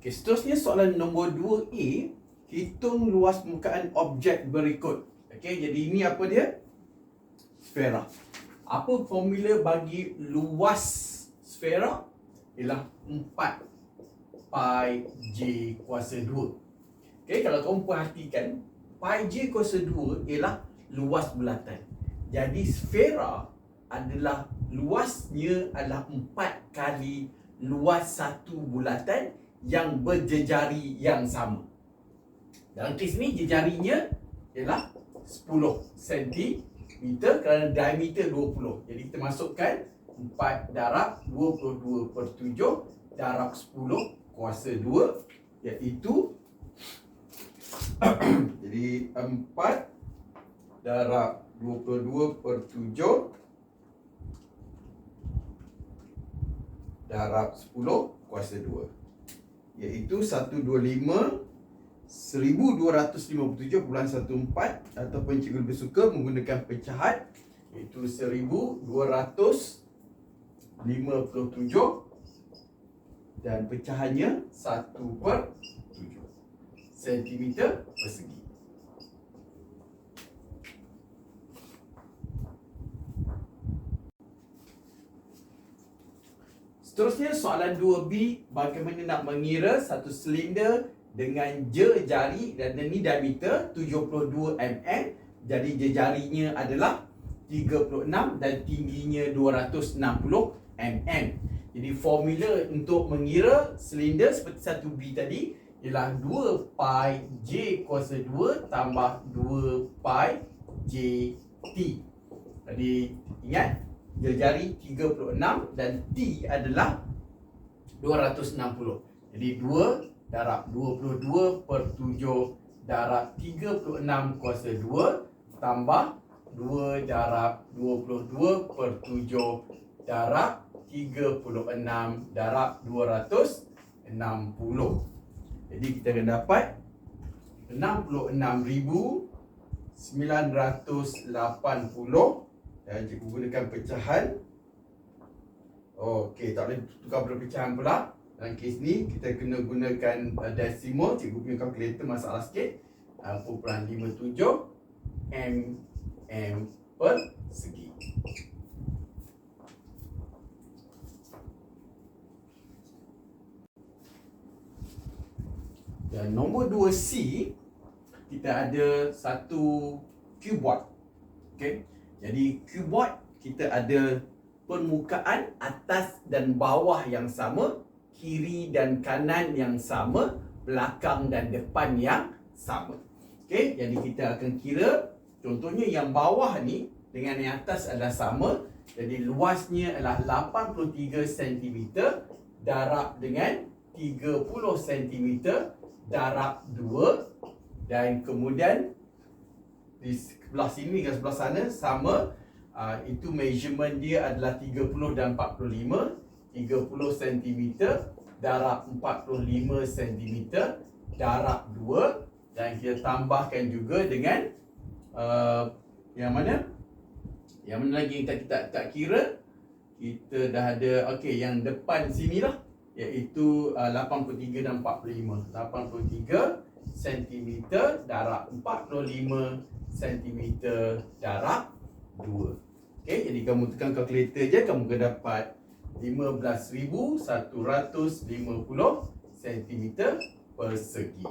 Okay, seterusnya soalan nombor 2A, hitung luas permukaan objek berikut. Okay, jadi ini apa dia? Sfera. Apa formula bagi luas sfera? Ialah 4 pi j kuasa 2. Okay, kalau kamu perhatikan, pi j kuasa 2 ialah luas bulatan. Jadi sfera adalah luasnya adalah 4 kali luas satu bulatan yang berjejari yang sama. Dalam kes ni jejarinya ialah 10 cm kerana diameter 20. Jadi kita masukkan 4 darab 22 per 7 darab 10 kuasa 2 iaitu jadi 4 darab 22 per 7 darab 10 kuasa 2 iaitu 125 1257.14 ataupun cikgu lebih suka menggunakan pecahan iaitu 1257 dan pecahannya 1 per 7 cm persegi Seterusnya soalan 2B bagaimana nak mengira satu silinder dengan jari dan ini diameter 72 mm jadi jarinya adalah 36 dan tingginya 260 mm. Jadi formula untuk mengira silinder seperti 1B tadi ialah 2 pi j kuasa 2 tambah 2 pi j t. Jadi ingat jari 36 dan T adalah 260. Jadi 2 darab 22 per 7 darab 36 kuasa 2 tambah 2 darab 22 per 7 darab 36 darab 260. Jadi kita akan dapat 66,980 dan cikgu gunakan pecahan. Okey, tak boleh tukar pada pecahan pula. Dalam kes ni, kita kena gunakan uh, decimal. Cikgu punya kalkulator masalah sikit. Uh, 4.57 M M per segi Dan nombor 2C Kita ada satu cuboid. Okay jadi cuboid kita ada permukaan atas dan bawah yang sama, kiri dan kanan yang sama, belakang dan depan yang sama. Okey, jadi kita akan kira contohnya yang bawah ni dengan yang atas adalah sama. Jadi luasnya adalah 83 cm darab dengan 30 cm darab 2 dan kemudian di sebelah sini dengan sebelah sana sama. Uh, itu measurement dia adalah 30 dan 45 30 cm darab 45 cm darab 2 dan kita tambahkan juga dengan uh, yang mana? Yang mana lagi kita kita tak kira? Kita dah ada okey yang depan sini lah iaitu uh, 83 dan 45 83 cm darab 45 cm darab 2 Okey, jadi kamu tekan kalkulator je kamu akan dapat 15,150 cm persegi